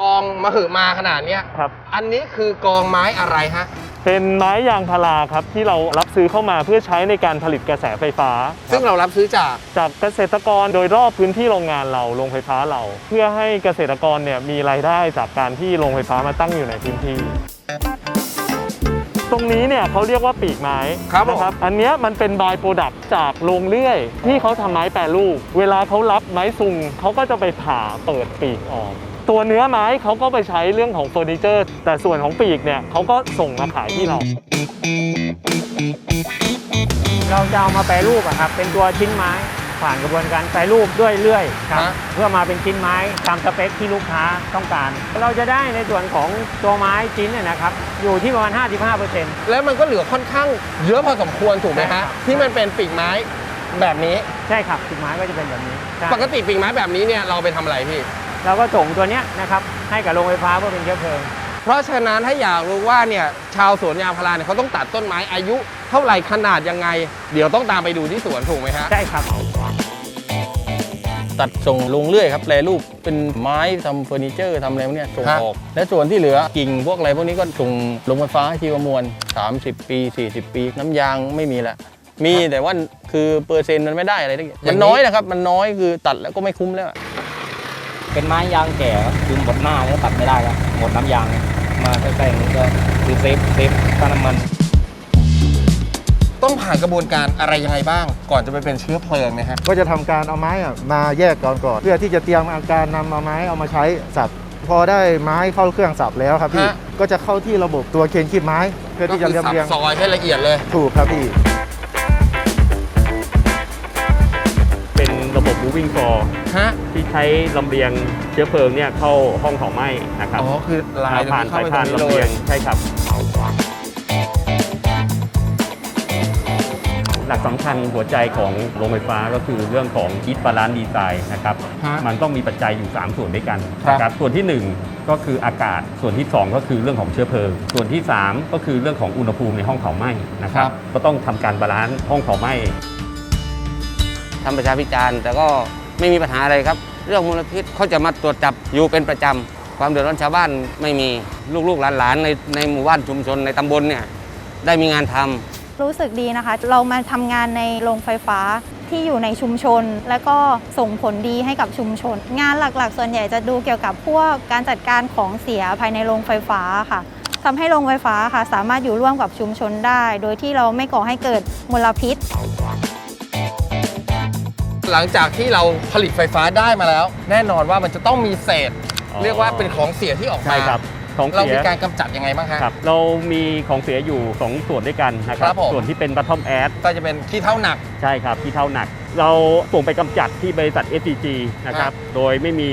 กองมหึมาขนาดเนี้ยครับ อันนี้คือกองไม้อะไรฮะ เป็นไม้ยางพาราครับที่เรารับซื้อเข้ามาเพื่อใช้ในการผลิตกระแสไฟฟ้าซึ่งเรารับซื้อจาก จากเกษตรกรโดยรอบพื้นที่โรงงานเราโรงไฟฟ้าเรา เพื่อให้เกษตรกรเนี่ยมีรายได้จากการที่โรงไฟฟ้ามาตั้งอยู่ในพื้นที่ ตรงนี้เนี่ยเขาเรียกว่าปีกไม้ครับผม นะอันเนี้ยมันเป็นบายโปรดักต์จากโรงเลื่อยที่เขาทำไม้แปรรูปเวลาเขารับไม้ซุงเขาก็จะไปผ่าเปิดปีกออก ตัวเนื้อไม้เขาก็ไปใช้เรื่องของเฟอร์นิเจอร์ แต่ส่วนของปีกเนี่ยเขาก็ส่งมาขายที่เรา เราจะเอามาแปรรูปอะครับ เป็นตัวชิ้นไม้ผ่านกระบวนการแปรรูปด้วยเลื่อยครับฮะ เพื่อมาเป็นชิ้นไม้ตามสเปคที่ลูกค้าต้องการ เราจะได้ในส่วนของตัวไม้ชิ้นเนี่ยนะครับ อยู่ที่ประมาณ 55%แล้วมันก็เหลือค่อนข้างเยอะพอสมควรถูกไหมใช่ครัฮะบ ที่มันเป็นปีกไม้แบบนี้ ใช่ครับชิ้นไม้ก็จะเป็นแบบนี้ใช่ปกติปีกไม้แบบนี้เนี่ยเราไปทำอะไรพี่ เราก็ส่งตัวเนี้ยนะครับให้กับโรงไฟฟ้าเพื่อเป็นเชื้อเพลิง เพราะฉะนั้นถ้าอยากรู้ว่าเนี่ยชาวสวนยางพาราเนี่ยเขาต้องตัดต้นไม้อายุ เท่าไหร่ขนาดยังไง เดี๋ยวต้องตามไปดูที่สวนถูกไหมฮะใช่ครับ ตัดส่งลงเรื่อยครับแปรรูปเป็นไม้ทำเฟอร์นิเจอร์ทำอะไรพวกเนี้ยส่งฮะออก และส่วนที่เหลือกิ่งพวกอะไรพวกนี้ก็ส่งลงไฟฟ้าให้ชีวมวล 30 ปี 40 ปี น้ำยางไม่มีละมีแต่ว่าคือเปอร์เซ็นต์มันไม่ได้อะไรทั้งอย่างมันน้อยนะครับ มันน้อยคือตัดแล้วก็ไม่คุ้มแล้วอะ เป็นไม้ยางแก่ครับคือหมดหน้าแล้วตัดไม่ได้ครับหมดน้ำยางมาใกล้ๆอย่างนี้ก็คือเซฟเซฟค่าน้ำมัน ต้องผ่านกระบวนการอะไรยังไงบ้าง ก่อนจะไปเป็นเชื้อเพลิงนะฮะก็จะทำการเอาไม้อะมาแยกก่อนก่อน เพื่อที่จะเตรียมอาการนำเอาไม้เอามาใช้สับพอได้ไม้เข้าเครื่องสับแล้วครับพี่ฮะก็จะเข้าที่ระบบตัวเคนคีบไม้ เพื่อที่จะก็เรียบสับเรียงซอยให้ละเอียดเลย ถูกครับพี่ moving floor ฮะ ที่ใช้ลำเลียงเชื้อเพลิงเนี่ยเข้าห้องเผาไหม้นะครับอ๋อ คือลายตรงผ่านนี้เข้าสายไปตรพางนนี้ลำเลเลียยงใช่ครับ หลักสำคัญหัวใจของโรงไฟฟ้าก็คือเรื่องของ heat balance design นะครับ ฮะ มันต้องมีปัจจัยอยู่ 3 ส่วนด้วยกันครับ นะครับ ส่วนที่1 ก็คืออากาศ ส่วนที่ 2 ก็คือเรื่องของเชื้อเพลิง ส่วนที่ 3 ก็คือเรื่องของอุณหภูมิในห้องเผาไหม้นะครับ ก็ต้องทำการบาลานซ์ห้องเผาไหม้ ทำประชาพิจารณ์แต่ก็ไม่มีปัญหาอะไรครับ เรื่องมลพิษเขาจะมาตรวจจับอยู่เป็นประจำความเดือดร้อนชาวบ้านไม่มีลูกๆหลานๆในในหมู่บ้านชุมชนในตำบลเนี่ยได้มีงานทำรู้สึกดีนะคะ เรามาทำงานในโรงไฟฟ้าที่อยู่ในชุมชน และก็ส่งผลดีให้กับชุมชน งานหลักๆ ส่วนใหญ่จะดูเกี่ยวกับพวกการจัดการของเสียภายในโรงไฟฟ้าค่ะทำให้โรงไฟฟ้าค่ะ สามารถอยู่ร่วมกับชุมชนได้ โดยที่เราไม่ก่อให้เกิดมลพิษ หลังจากที่เราผลิตไฟฟ้าได้มาแล้ว แน่นอนว่ามันจะต้องมีเศษ อ๋อ เรียกว่าเป็นของเสียที่ออกมาใช่ครับของเราเสียมีการกำจัดยังไงบ้างฮะ ครับเรามีของเสียอยู่2ส่วนด้วยกันนะคครัรับบผม ส่วนที่เป็น bottom ash ก็จะเป็นขี้เท่าหนัก ใช่ครับที่เท่าหนัก เราส่งไปกำจัดที่บริษัท SCG นะครับโดยไม่มี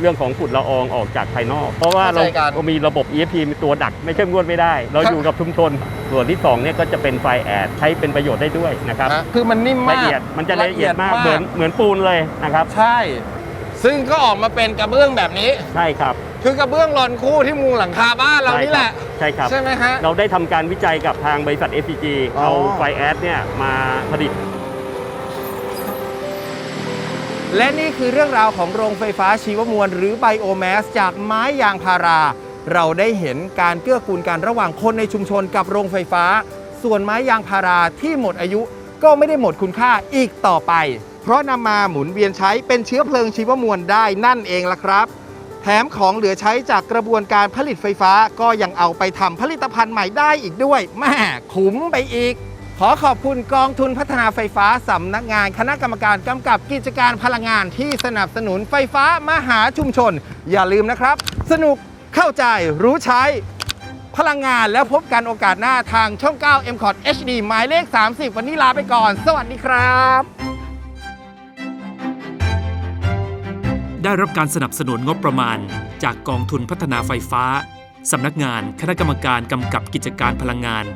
เรื่องของฝุ่นละอองออกจากภายนอก เพราะว่าเราเข้าใจกัน เรามีระบบ EFP มีตัวดัก ไม่เข้มงวดไม่ได้ เราครับอยู่กับชุมชน ส่วนที่2เนี่ยก็จะเป็นไฟแอดใช้เป็นประโยชน์ได้ด้วยนะครับฮะคือมันนิ่มละมากเอียดมันจะละเอียดมากเหมือนเหมือนปูนเลยนะครับใช่ ซึ่งก็ออกมาเป็นกระเบื้องแบบนี้ ใช่ครับคือกระเบื้องรอนคู่ที่มุงหลังคาบ้านเรานี่แหละ ใช่ครับ ใช่ไหมฮะ เราได้ทำการวิจัยกับทางบริษัท SCG อ๋อ เอาไฟแอดเนี่ยมาผลิต และนี่คือเรื่องราวของโรงไฟฟ้าชีวมวล หรือไบโอแมสจากไม้ยางพารา เราได้เห็นการเกื้อกูลกันระหว่างคนในชุมชนกับโรงไฟฟ้า ส่วนไม้ยางพาราที่หมดอายุก็ไม่ได้หมดคุณค่าอีกต่อไป เพราะนำมาหมุนเวียนใช้เป็นเชื้อเพลิงชีวมวลได้นั่นเองล่ะครับ แถมของเหลือใช้จากกระบวนการผลิตไฟฟ้าก็ยังเอาไปทำผลิตภัณฑ์ใหม่ได้อีกด้วยแม่คุ้มไปอีก ขอขอบคุณกองทุนพัฒนาไฟฟ้าสำนักงาน คณะกรรมการกำกับกิจการพลังงานที่สนับสนุนไฟฟ้ามหาชุมชน อย่าลืมนะครับ สนุกเข้าใจรู้ใช้พลังงานแล้วพบกันโอกาสหน้าทางช่อง 9 m c o t HD หมายเลข 30 วันนี้ลาไปก่อน สวัสดีครับ ได้รับการสนับสนุนงบประมาณ จากกองทุนพัฒนาไฟฟ้า สำนักงานคณะกรรมการกำกับกิจการพลังงาน